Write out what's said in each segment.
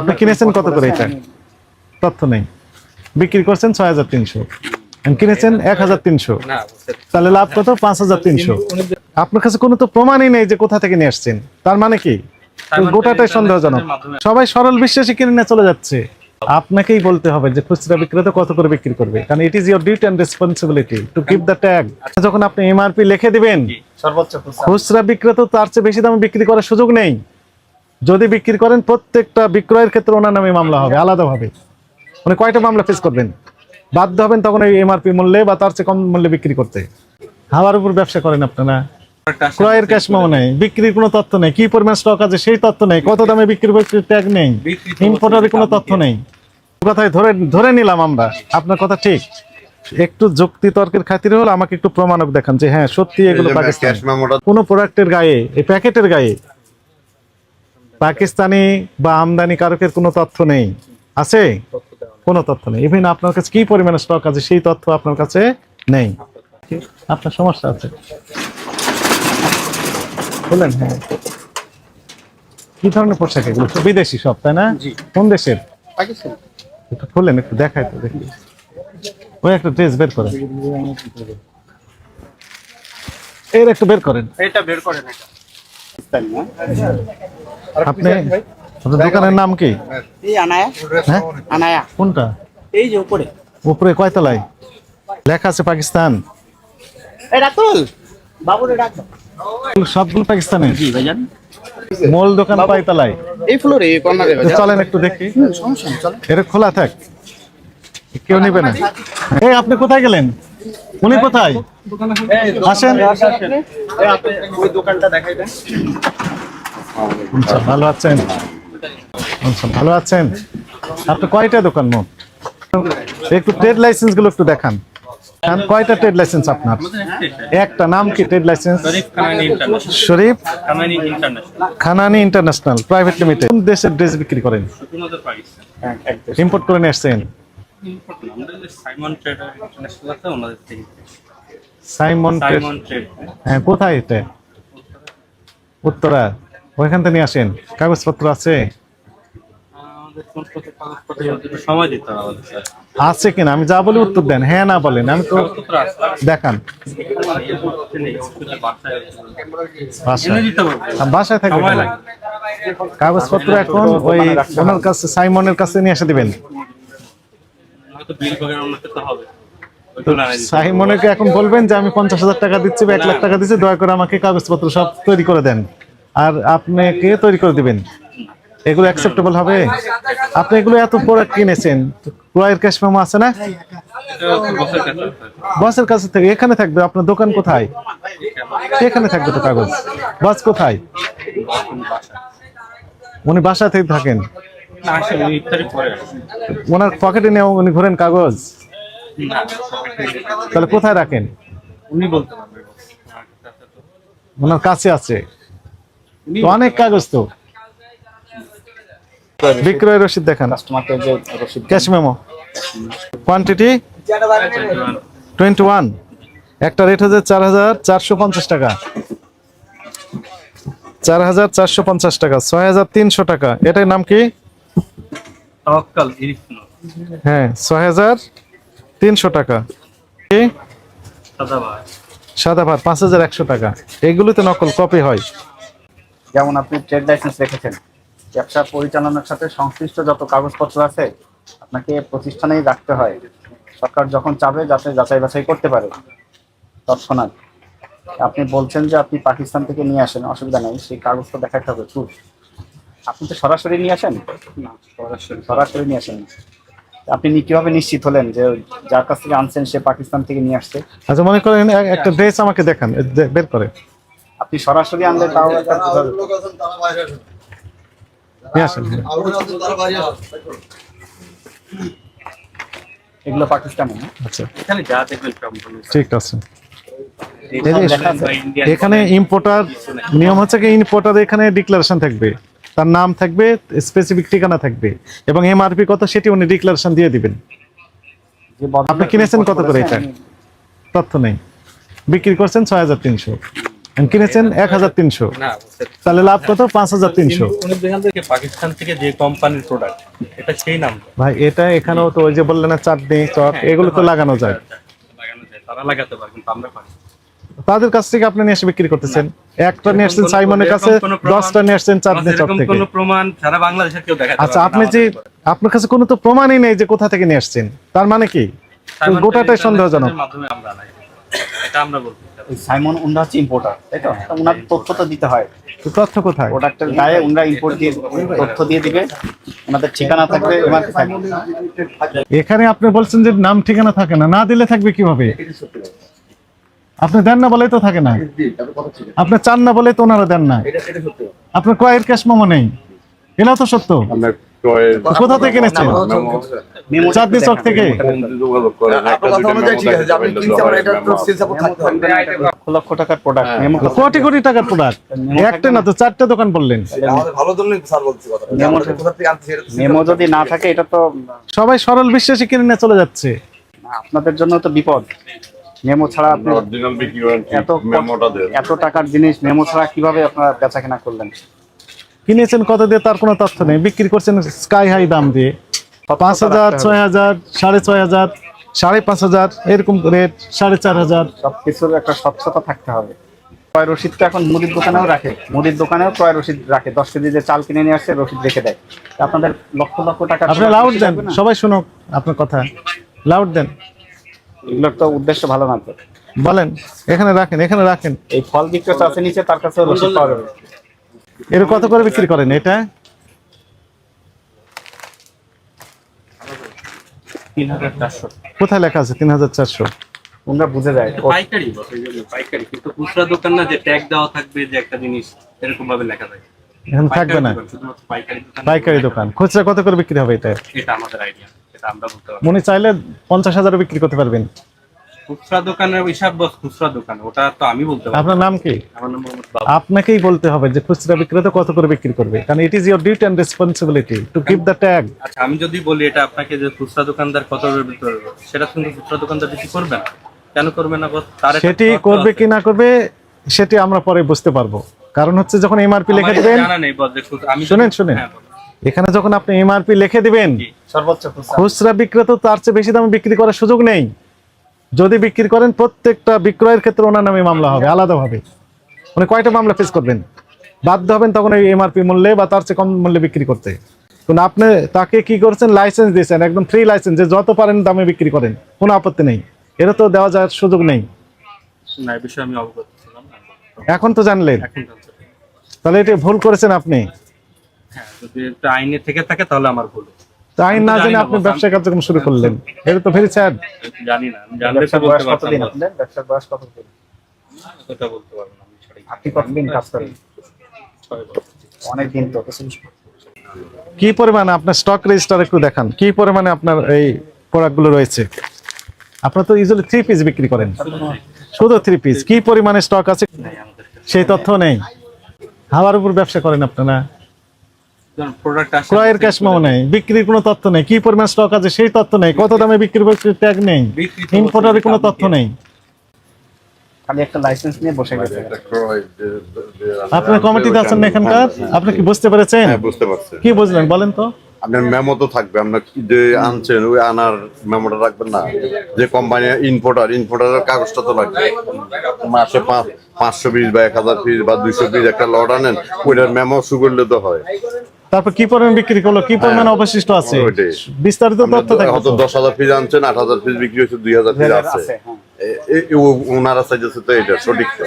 আপনি কিনেছেন কত করে এটা? তথ্য নেই। বিক্রি করছেন ছয় হাজার তিনশো। কিনেছেন এক হাজার তিনশো। তাহলে লাভ কত? পাঁচ হাজার তিনশো। আপনার কাছে কোনো তো প্রমাণই নেই যে কোথা থেকে নিয়ে আসছেন। তার মানে কি? গোটাটাই সন্দেহজনক। সবাই সরল বিশ্বাসী কিনে নিয়ে চলে যাচ্ছে। আপনাকেই বলতে হবে যে খুচরা বিক্রেতা কত করে বিক্রি করবে। কারণ it is your duty and responsibility to keep the tag যখন আপনি এমআরপি লিখে দিবেন সর্বোচ্চ খুচরা। বিক্রেতা তার চেয়ে বেশি দামে বিক্রি করার সুযোগ নেই। যদি বিক্রি করেন প্রত্যেকটা বিক্রয়ের ক্ষেত্রে ওনার নামে মামলা হবে আলাদাভাবে। মানে কয়টা মামলা ফেস করবেন? বাধ্য হবেন তখন এই এমআরপি মূল্যে বা তার চেয়ে কম মূল্যে বিক্রি করতে। হাওয়ার উপর ব্যবসা করেন আপনারা। ক্রয়ের ক্যাশ মেমো নেই বিক্রির কোনো তথ্য নেই কি পরিমাণ স্টক আছে সেই তথ্য নেই কত দামে বিক্রি করছে ট্যাগ নেই ইম্পোর্টারের কোনো তথ্য নেই। কথাই ধরে ধরে নিলাম আমরা আপনার কথা ঠিক। একটু যুক্তি তর্কের খাতিরে হলে আমাকে একটু প্রমাণক দেখান যে হ্যাঁ সত্যি এগুলো পাকিস্তান। ক্যাশ প্রোডাক্টের গায়ে এই প্যাকেটের গায়ে পাকিস্তানি বা আমদানি কারকের কোনো তথ্য নেই। আছে? কোনো তথ্য নেই। ইভেন আপনার কাছে কি পরিমাণে স্টক আছে সেই তথ্য আপনার কাছে নেই। আপনার সমস্যা আছে। বলেন হ্যাঁ। কি ধরনের পোশাক এগুলো? বিদেশি সব তাই না? কোন দেশের? পাকিস্তান। একটু খুললেন একটু দেখাই তো দেখি। ওই একটা ড্রেস বের করেন এর একটু বের করেন। এটা বের করেন এটা। আপনি আপনার দোকানের নাম কি? এই আনায়া। হ্যাঁ? আনায়া। কোনটা? এই যে উপরে। উপরে কয়তলায়? লেখা আছে পাকিস্তান। বাবুরে ডাক সবগুলো পাকিস্তানের জি ভাইজান। মূল দোকান এই ফ্লোরে এই কর্নারে চলেন একটু দেখি। সমস্যা নেই এটা খোলা থাক। কেউ নেবে না। এই আপনি কোথায় গেলেন? উনি কোথায়? আসেন। ওই দোকানটা দেখাই দেন। আচ্ছা, ভালো আছেন? আচ্ছা, ভালো আছেন? আপনি কয়টা দোকান মোট একটু ট্রেড লাইসেন্সগুলো একটু দেখান। কয়টা ট্রেড লাইসেন্স আপনার? একটা নাম কি trade licence Sharif Khanani international private limited কোন দেশের ড্রেস বিক্রি করেন? ইম্পোর্ট করে নিয়ে আসছেন? সাইমন ট্রেডার ইন্টারন্যাশনাল আছে ওনাদের থেকে। সাইমন সাইমন ট্রেড হ্যাঁ। কোথায় এটা উত্তরা। ওইখান থেকে নিয়ে আসেন। কাগজপত্র আছে? আমাদের কোন আছে আমি যা বলি উত্তর দেন। হ্যাঁ না বলেন। আমি তো দেখান। বাসায়? লাগে কাগজপত্র এখন ওই ওনার কাছে সাইমনের কাছে নিয়ে এসে দিবেন। বিল হবে। আনাই দিতে হবে। সাইমনকে এখন বলবেন যে আমি পঞ্চাশ হাজার টাকা দিচ্ছি বা এক লাখ টাকা দিচ্ছি দয়া করে আমাকে কাগজপত্র সব তৈরি করে দেন। আর আপনাকে তৈরি করে দিবেন। এগুলো অ্যাকসেপ্টেবল হবে? আপনি এগুলো এত প্রোডাক্ট কিনেছেন? ক্রয়ের ক্যাশ মেমো আছে না। বসের কাছে থেকে। এখানে থাকবে? আপনার দোকান কোথায়? এখানে থাকবে তো কাগজ। বস কোথায়? উনি বাসা থেকে থাকেন। ওনার পকেটে নিয়ে উনি ঘোরেন কাগজ? তাহলে কোথায় রাখেন? উনি বলতে ওনার কাছে আছে। অনেক কাগজ তো। বিক্রয় রসিদ দেখান। Cash memo. Quantity twenty one একটা রেট হচ্ছে চার হাজার চারশো পঞ্চাশ টাকা। চার হাজার চারশো পঞ্চাশ টাকা ছয় হাজার তিনশো টাকা। এটার নাম কি? তাওয়াক্কাল হ্যাঁ ছয় হাজার তিনশো টাকা। কি? সাদা ভাত পাঁচ হাজার একশো টাকা। এগুলোতে নকল কপি হয়। যেমন আপনি ট্রেড লাইসেন্স রেখেছেন ব্যবসা পরিচালনার সাথে সংশ্লিষ্ট যত কাগজপত্র আছে আপনাকে প্রতিষ্ঠানেই রাখতে হয়। সরকার যখন চাবে যাতে যাচাই বাছাই করতে পারে। তৎক্ষণাৎ। আপনি বলছেন যে আপনি পাকিস্তান থেকে নিয়ে আসেন অসুবিধা নেই সেই কাগজটা দেখাতে হবে proof। আপনি তো সরাসরি নিয়ে আসেন? না সরাসরি। সরাসরি নিয়ে আসেন আপনি নি- কীভাবে নিশ্চিত হলেন যে যার কাছ থেকে আনছেন সে পাকিস্তান থেকে নিয়ে আসছে? আচ্ছা মনে করেন একটা ড্রেস আমাকে দেখান বের করে। আপনি সরাসরি আনলে তাও একটা নিয়ে আসেন। এগুলো পাকিস্তানে আচ্ছা। এখানে যা দেখবেন ঠিক আছে। এখানে ইম্পোর্টার নিয়ম হচ্ছে কি ইম্পোর্টার এখানে ডিক্লারেশন থাকবে। তার নাম থাকবে স্পেসিফিক ঠিকানা থাকবে এবং এমআরপি কত সেটি উনি ডিক্লারেশন দিয়ে দিবেন। আপনি কিনেছেন কত করে এটা? তথ্য নেই। বিক্রি করছেন ছয় হাজার তিনশো। কিনেছেন এক হাজার তিনশো। তাহলে লাভ কত? পাঁচ হাজার তিনশো। পাকিস্তান থেকে যে কোম্পানির প্রোডাক্ট এটা সেই নাম। ভাই এটা এখানেও তো ওই যে বললেন না চাটনি চট এগুলো তো লাগানো যায়। লাগানো যায় তারা লাগাতে পারে কিন্তু আমরা পারি। তাদের কাছ থেকে আপনি নিয়ে এসে বিক্রি করতেছেন? একটা নিয়ে আসছেন সাইমনের কাছে দশটা নিয়ে আসছেন আমার চপ থেকে। প্রমাণ সারা বাংলাদেশের কেউ দেখাতে আচ্ছা আপনি যে আপনার কাছে কোনো তো প্রমাণই নেই যে কোথা থেকে নিয়ে আসছেন। তার মানে কি? গোটাটাই সন্দেহজনক। মাধ্যমে আমরা এটা আমরা বলতে সাইমন উন্ডা হচ্ছে ইম্পোর্টার তাই তো? ওনার তথ্য তো দিতে হয়। তথ্য কোথায়? প্রোডাক্টের গায়ে ওনারা ইম্পোর্ট দিয়ে তথ্য দিয়ে দিবে। ওনাদের ঠিকানা থাকবে এখানে আপনি বলছেন যে নাম ঠিকানা থাকে না না দিলে থাকবে কীভাবে? আপনি দেন না বলেই তো থাকে না। আপনি চান না বলেই তো ওনারা দেন না। আপনার ক্রয়ের ক্যাশ মোমো নেই। এটাও তো সত্য। কোথা থেকে কিনেছেন চাঁদনি চক থেকে। এটা লক্ষ লক্ষ টাকার প্রোডাক্ট কোটি কোটি টাকার প্রোডাক্ট একটা না তো চারটে দোকান বললেন। এটা মেমো যদি না। থাকে এটা তো সবাই সরল বিশ্বাসী কিনে নিয়ে চলে যাচ্ছে। আপনাদের জন্য তো বিপদ। মেমো ছাড়া আপনি অরিজিনাল বিক্রি করেন এত মেমোটা দেন। এত টাকার জিনিস মেমো ছাড়া কীভাবে আপনারা বেচা কেনা করলেন? কিনেছেন কত দিয়ে তার কোনো তথ্য নেই। বিক্রি করছেন স্কাই হাই দাম দিয়ে। পাঁচ হাজার ছয় হাজার সাড়ে ছয় হাজার সাড়ে পাঁচ হাজার এরকম রেট সাড়ে চার হাজার। সবকিছুর একটা স্বচ্ছতা থাকতে হবে। ক্রয় রসিদ তো এখন মুদির দোকানেও রাখে। মুদির দোকানেও ক্রয় রসিদ রাখে। দশ কেজি যে চাল কিনে নিয়ে আসছে রসিদ রেখে দেয়। আপনাদের লক্ষ লক্ষ টাকা আপনি লাউড দেন। সবাই শুনুক আপনার কথা। লাউড দেন। এগুলোর তো উদ্দেশ্য ভালো না তো বলেন এখানে রাখেন এখানে রাখেন। এই ফল বিক্রেতা আছে নিচে তার কাছে রসিদ পাওয়া যাবে। এর কত করে বিক্রি করেন এটা? কোথায় লেখা আছে তিন হাজার চারশো? বুঝে যায়। পাইকারি পাইকারি। কিন্তু খুচরা দোকান না যে ট্যাগ দেওয়া থাকবে যে একটা জিনিস এরকম ভাবে লেখা থাকে। এখানে থাকবে না। পাইকারি দোকান পাইকারি দোকান। খুচরা কত করে বিক্রি হবে এটা? এটা আমাদের আইডিয়া এটা আমরা বলতে পারব। মনে চাইলে পঞ্চাশ হাজারও বিক্রি করতে পারবেন। খুচরা দোকানের হিসাব বস খুচরা দোকান ওটা তো আমি বলতে পারব। আপনার নাম কি? আমার নাম মোহাম্মদ বাবু। আপনাকেই বলতে হবে যে খুচরা বিক্রেতা কত করে বিক্রি করবে। কারণ it is your duty and responsibility to keep the tag আচ্ছা আমি যদি বলি এটা আপনাকে যে খুচরা দোকানদার কত বিক্রি করবে সেটা কিন্তু খুচরা দোকানদার বেশি করবে না। কেন করবে না? বস তার সেটি করবে কি না করবে সেটি আমরা পরে বুঝতে পারব। কারণ হচ্ছে যখন এমআরপি লিখে দিবেন শুনেন শুনেন। হ্যাঁ। এখানে যখন আপনি এমআরপি লিখে দিবেন সর্বোচ্চ খুচরা বিক্রেতা তার চেয়ে বেশি দামে বিক্রি করার সুযোগ নেই। যদি বিক্রি করেন প্রত্যেকটা বিক্রয়ের ক্ষেত্রে ওনার নামে মামলা হবে আলাদাভাবে। মানে কয়টা মামলা ফেস করবেন? বাধ্য হবেন তখন এই এমআরপি মূল্যে বা তার চেয়ে কম মূল্যে বিক্রি করতে। কিন্তু আপনি তাকে কি করছেন? লাইসেন্স দিয়েছেন একদম ফ্রি লাইসেন্স যে যত পারেন দামে বিক্রি করেন কোনো আপত্তি নেই। এটা তো দেওয়া যাওয়ার সুযোগ নেই। এখন তো জানলেন। তাহলে এটা ভুল করেছেন আপনি। যদি এটা আইনে থেকে থাকে তাহলে আমার ভুল তো আইন না আমি তো জেনে জানি আপনি ব্যবসা কার্যক্রম শুরু করলেন। এটা তো ভেরি স্যাড জানি না আমি জানলে তো বলতে পারতাম। কতদিন ব্যবসার বয়স কতদিন? কথা বলতে পারব না আপনি কতদিন কাজ করেন? অনেক দিন তো কি পরিমাণে আপনার স্টক রেজিস্টার একটু দেখান? কি পরিমাণে আপনার এই প্রোডাক্টগুলো রয়েছে? আপনার তো ইউজুয়ালি থ্রি পিস বিক্রি করেন। শুধু থ্রি পিস কি পরিমাণে স্টক আছে? সেই তথ্য নেই। হাওয়ার উপর ব্যবসা করেন আপনারা। ক্রয়ের ক্যাশ মাও নেই বিক্রির কোনো তথ্য নেই কি পরিমাণ স্টক আছে সেই তথ্য নেই কত দামে বিক্রি করছে ট্যাগ নেই ইম্পোর্টারের কোনো তথ্য নেই। খালি একটা লাইসেন্স নিয়ে বসে গেছে। কমিটিতে আছেন না এখানকার আপনি কি বুঝতে পেরেছেন? হ্যাঁ বুঝতে পারছি। কি বুঝলেন বলেন তো। আপনার মেমো তো থাকবে আপনার যে আনছেন ওই আনার মেমোটা রাখবেন না? যে কোম্পানি ইনপোর্টার ইনপোর্টারের কাগজটা তো লাগবে। মাসে পাঁচ পাঁচশো পিস বা এক হাজার পিস বা দুইশো পিস একটা লট আনেন ওইটার মেমো শু করলে তো হয়। তারপর কি পরিমাণ বিক্রি করল? কি পরিমাণ অবশিষ্ট আছে? বিস্তারিত তথ্য থাকবে হয়তো তো। দশ হাজার পিস আনছেন আট হাজার পিস বিক্রি দুই হাজার পিস আছে। আছে হ্যাঁ। ও- ওনারা চাইতেছে তো এটা সঠিক তো।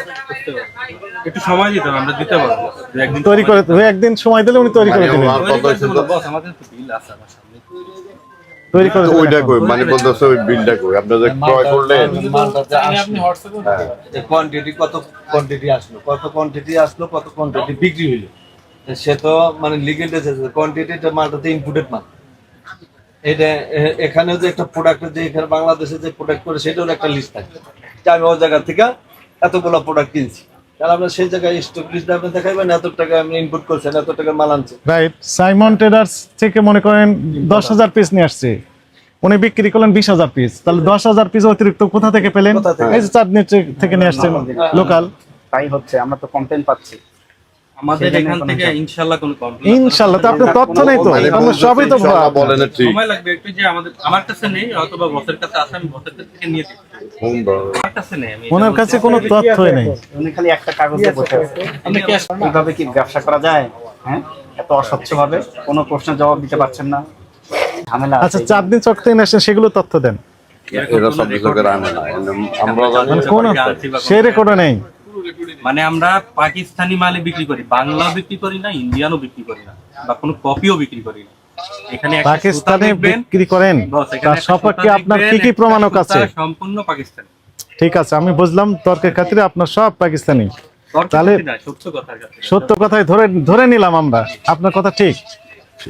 একটু সময় দিতে হবে আমরা দিতে পারব। একদিন তৈরি করে ওই একদিন সময় দিলে উনি তৈরি করে মানে দেবেন আমার কথা করে তো? না, আমাদের তো বিল আছে আমার সামনে। তৈরি করে ওইটা কই? মানে বলতেছে ওই বিলটা কই? আপনি যে ক্রয় করলেন? কোয়ান্টিটি কত কোয়ান্টিটি আসলো কত কোয়ান্টিটি আসলো কত কোয়ান্টিটি বিক্রি হইল। সে তো মানে লিগেল কোয়ান্টিটিটা মালটা তো ইনপুটেড মাল এটা এ- এখানেও যে একটা প্রোডাক্ট যে এখানে বাংলাদেশে যে প্রোডাক্ট করে সেটার একটা লিস্ট থাকে। যে আমি ওই জায়গা থেকে এতগুলো প্রোডাক্ট কিনছি। তাহলে আপনার সেই জায়গায় স্টক লিস্ট আপনি দেখাইবেন এত টাকা আপনি ইনপুট করছেন এত টাকা মাল আনছেন। রাইট সাইমন ট্রেডার্স থেকে মনে করেন দশ হাজার পিস নিয়ে আসছে। উনি বিক্রি করলেন বিশ হাজার পিস তাহলে দশ হাজার পিস অতিরিক্ত কোথা থেকে পেলেন? এই যে চাঁদনি থেকে নিয়ে আসছেন লোকাল তাই হচ্ছে আমরা তো কমপ্লেন পাচ্ছি। আমাদের এখান থেকে কোনো তো আপনার তথ্য নেই তো? মানে আমরা সবই তো ইনশাআল্লাহ বলেন ঠিক। সময় লাগবে একটু যে আমাদের আমার কাছে নেই অথবা বসের কাছে আছে আমি বসের থেকে নিয়ে দিচ্ছি আমার কাছে নেই আমি ওনার কাছে কোনো তথ্যই নেই। উনি খালি একটা কাগজে বসে আছে। আপনি ক্যাশ এইভাবে কি ব্যবসা করা যায়? হ্যাঁ? এত অস্বচ্ছ ভাবে কোনো প্রশ্নের জবাব দিতে পারছেন না। ঝামেলা আচ্ছা আছে। চার দিন চক থেকে আসেন সেগুলো তথ্য দেন। এরা সব আমরা জানি মানে সে নেই। মানে আমরা পাকিস্তানি মালে বিক্রি করি বাংলাও বিক্রি করি না ইন্ডিয়ানও বিক্রি করি না বা কোনো কপিও বিক্রি করি না। এখানে পাকিস্তানে বিক্রি করেন তার সুতা আপনার কি কি প্রমাণক আছে? সম্পূর্ণ পাকিস্তানি। ঠিক আছে আমি বুঝলাম তর্কের খাতিরে আপনার সব পাকিস্তানি। তাহলে- সত্য কথার কথাই ধরে ধরে নিলাম আমরা আপনার কথা ঠিক।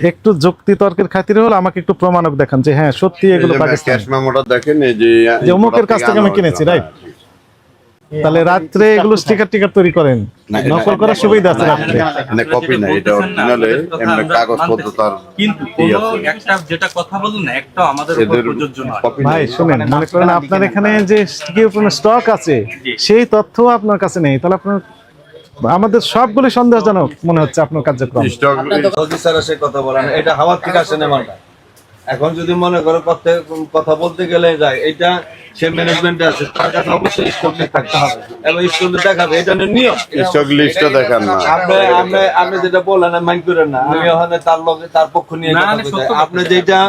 একটু যুক্তি তর্কের খাতিরে হলো আমাকে একটু প্রমাণক দেখান যে হ্যাঁ সত্যি এগুলো পাকিস্তানি। দেখেন এই যে অমুকের কাছ থেকে আমি কিনেছি, right? তাহলে রাত্রে এগুলো স্টিকার টিকার তৈরি করেন। নকল করার সুবিধা আছে রাত্রে। মানে কপি না এটা অরিজিনালে এমনি কাগজপত্র তার কিন্তু একটা যেটা কথা বলুন না একটা আমাদের উপর প্রযোজ্য নয়। ভাই শুনেন মনে করেন আপনার এখানে যে স্টক আছে সেই তথ্য আপনার কাছে নেই। তাহলে আপনার আমাদের সবগুলো সন্দেহজনক মনে হচ্ছে আপনার কার্যক্রম। স্টক যদি স্যার সে কথা বলেন। এটা হাওয়ার থেকে আসে না মালটা? এখন যদি মনে করো কথা কথা বলতে গেলে যায় এটা সে ম্যানেজমেন্টে আছে তার কাছে অবশ্যই স্টকে থাকতে হবে। এবং স্টকে দেখাবে এটা নিয়ম। স্টক লিস্টটা দেখান না। আপনি আপনি আপনি যেটা বলেন মাইন্ড করেন না। আমি ওখানে তার লগে তার পক্ষ নিয়ে কথা। কথা। আপনি যেটা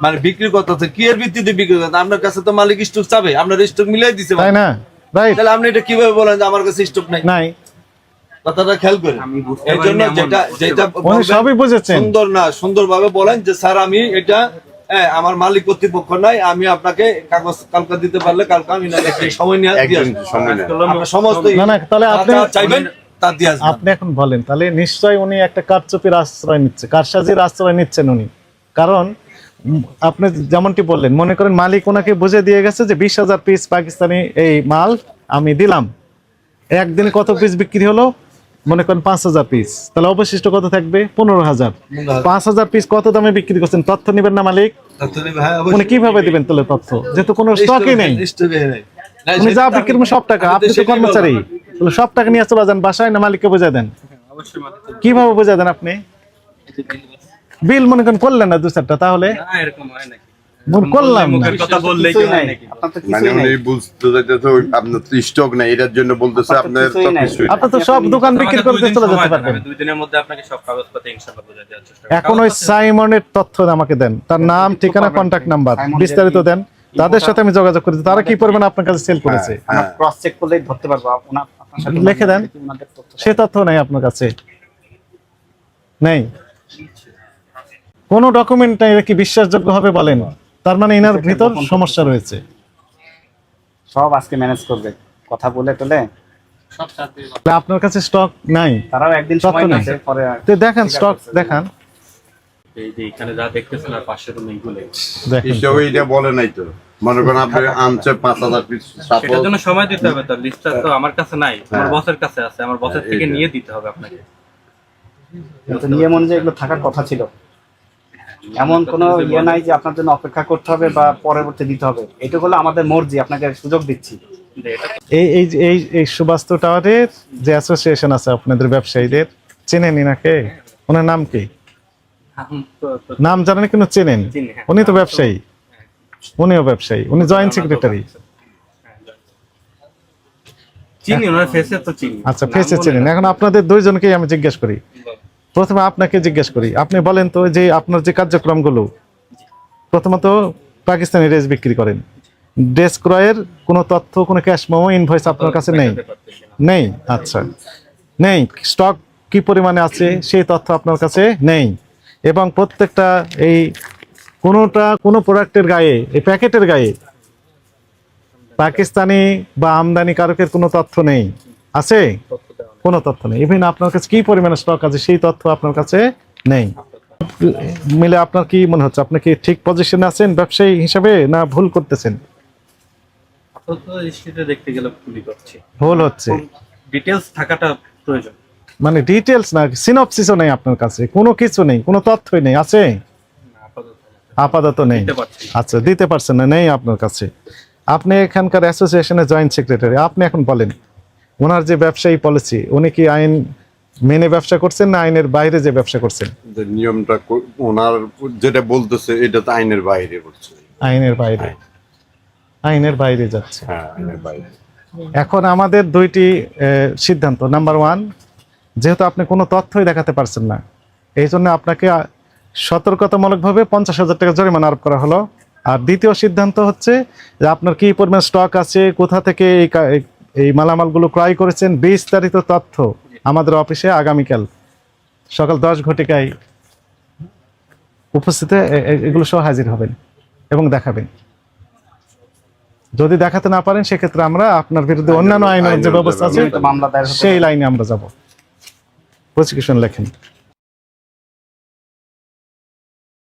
মানে বিক্রি করতেছে কি এর ভিত্তিতে বিক্রি করতে আপনার কাছে তো মালিক স্টক চাবে। আপনার স্টক মিলাই দিছে তাই না? তাহলে আপনি এটা কীভাবে বলেন যে আমার কাছে স্টক নাই? নাই। কথাটা খেয়াল করেন এই জন্য যেটা যেটা সবই বুঝেছেন। সুন্দর না সুন্দরভাবে বলেন যে স্যার আমি এটা হ্যাঁ, আমার মালিক কর্তৃপক্ষ নাই আমি আপনাকে কাগজ কালকে দিতে পারলে কালকে আমি না একটু সময় নিয়ে সমস্ত না না তাহলে আপনি চাইবেন আপনি এখন বলেন তাহলে নিশ্চয়ই উনি একটা কারচুপির আশ্রয় নিচ্ছে কারসাজির আশ্রয় নিচ্ছেন উনি। কারণ আপনি যেমনটি বললেন মনে করেন মালিক ওনাকে বুঝে দিয়ে গেছে যে বিশ হাজার পিস পাকিস্তানি এই মাল আমি দিলাম। একদিনে কত পিস বিক্রি হলো? মনে করেন পাঁচ হাজার পিস তাহলে অবশিষ্ট কত থাকবে? পনেরো হাজার। পাঁচ হাজার পিস কত দামে বিক্রি করছেন? তথ্য নেবেন না মালিক? উনি কীভাবে দিবেন তাহলে তথ্য? যেহেতু কোনো স্টকই নেই। উনি যা বিক্রি করবেন সব টাকা। আপনি তো কর্মচারী। তাহলে সব টাকা নিয়ে চলে যান বাসায় না মালিককে বোঝা দেন? কীভাবে বোঝা দেন আপনি? বিল মনে করেন করলেন না দু চারটা তাহলে? এরকম হয় নাকি মন করলাম মুখের কথা বললেই কি হয় নাকি? মানে উনি বুঝতে চাইতেছে আপনার তো স্টক নাই এটার জন্য বলতেছে আপনার তো আপনার কিছুই সব নাই। কিছুই আপনি তো সব দোকান বিক্রি আমাকে দিন চলে যেতে দেন, পারবেন দুই দিনের মধ্যে আপনাকে সব কাগজপত্র ইনশাআল্লাহ বুঝিয়ে দেওয়ার চেষ্টা এখন ওই সাইমনের তথ্য আমাকে দেন। তার নাম ঠিকানা কন্ট্যাক্ট নাম্বার বিস্তারিত দেন। তাদের সাথে আমি যোগাযোগ করেছি। তারা কি পরিমাণ আপনার কাছে সেল করেছে? ক্রস চেক করলেই ধরতে পারব। আপনার সাথে লিখে দেন। সে তথ্য নাই আপনার কাছে। নেই। কোন ডকুমেন্ট নাই এটা কি বিশ্বাসযোগ্য হবে বলেন? তার মানে এনার ভিতর সমস্যা রয়েছে। সব আজকে ম্যানেজ করবে। কথা বলে টলে। তা আপনার কাছে স্টক নাই। তারাও একদিন সময়। নিচ্ছে পরে তো দেখেন স্টক দেখান। এই যে এখানে যা দেখতেছেন আর পাশের রুমে দেখেন। স্টক এটা বলে নাই তো। মনে করেন আপনি আনছে পাঁচ হাজার পিস সেটার জন্য সময় দিতে হবে তো। লিস্টটা তো আমার কাছে নাই। আমার হ্যাঁ। বসের কাছে আছে। আমার বসের থেকে নিয়ে দিতে হবে আপনাকে। কিন্তু নিয়ম অনুযায়ী এগুলো থাকার কথা ছিল। এমন কোনো ইয়ে নাই যে আপনার জন্য অপেক্ষা করতে হবে বা পরবর্তী দিতে হবে। এটা হলো আমাদের মর্জি আপনাকে সুযোগ দিচ্ছি। এই এই এই এই সুবাস্তু টাওয়ারের যে অ্যাসোসিয়েশন আছে আপনাদের ব্যবসায়ীদের চেনেন ইনাকে? ওনার নাম কি? নাম জানেন কিন্তু চেনেন? হ্যাঁ। উনি তো ব্যবসায়ী। উনিও ব্যবসায়ী। উনি জয়েন্ট সেক্রেটারি চিনি ওনার ফেসে তো চিনি। আচ্ছা ফেসে চেনেন। এখন আপনাদের দুইজনকেই আমি জিজ্ঞেস করি। প্রথমে আপনাকে জিজ্ঞেস করি। আপনি বলেন তো যে আপনার যে কার্যক্রমগুলো, প্রথমত পাকিস্তানি ড্রেস বিক্রি করেন। ড্রেস ক্রয়ের কোনো তথ্য, কোনো ক্যাশ মোমো ইনভয়েস আপনার কাছে নেই। নেই? আচ্ছা। নেই? স্টক কি পরিমাণে আছে, সেই তথ্য আপনার কাছে নেই। এবং প্রত্যেকটা এই কোনোটা কোনো প্রোডাক্টের গায়ে, এই প্যাকেটের গায়ে পাকিস্তানি বা আমদানি কারকের কোনো তথ্য নেই। আছে। কোনো তথ্য নেই। ইভেন আপনার কাছে কি পরিমাণে স্টক আছে সেই তথ্য আপনার কাছে নেই। মিলে আপনার কি মনে হচ্ছে? আপনি কি ঠিক পজিশনে আছেন ব্যবসায়ী হিসাবে না ভুল করতেছেন? দেখতে গেলে ভুল হচ্ছে। ডিটেলস থাকাটা প্রয়োজন। মানে ডিটেলস না সিনপসিসও নেই আপনার কাছে। কোনো কিছু নেই কোনো তথ্যই নেই। আছে? আপাতত নেই। আচ্ছা দিতে পারছেন না নেই আপনার কাছে। আপনি এখানকার অ্যাসোসিয়েশনের জয়েন্ট সেক্রেটারি আপনি এখন বলেন। ওনার যে ব্যবসায়ী পলিসি উনি কি আইন মেনে ব্যবসা করছেন না আইনের বাইরে যে ব্যবসা করছেন? যে নিয়মটা ওনার যেটা বলতেছে এটা তো আইনের বাইরে করছে আইনের বাইরে। আইনের বাইরে যাচ্ছে। হ্যাঁ আইনের বাইরে। এখন আমাদের দুইটি সিদ্ধান্ত। নাম্বার ওয়ান যেহেতু আপনি কোনো তথ্যই দেখাতে পারছেন না এই জন্য আপনাকে সতর্কতামূলকভাবে পঞ্চাশ হাজার টাকা জরিমানা আরোপ করা হলো। আর দ্বিতীয় সিদ্ধান্ত হচ্ছে যে আপনার কি পরিমাণ স্টক আছে কোথা থেকে এই এই- মালামালগুলো ক্রয় করেছেন বিস্তারিত তথ্য আমাদের অফিসে আগামীকাল। সকাল দশ ঘটিকায় উপস্থিতে এগুলো সহ হাজির হবেন এবং দেখাবেন। যদি দেখাতে না পারেন সেক্ষেত্রে আমরা আপনার বিরুদ্ধে অন্যান্য আইনের যে ব্যবস্থা আছে। সেই লাইনে আমরা যাব। প্রসিকিউশন লেখেন।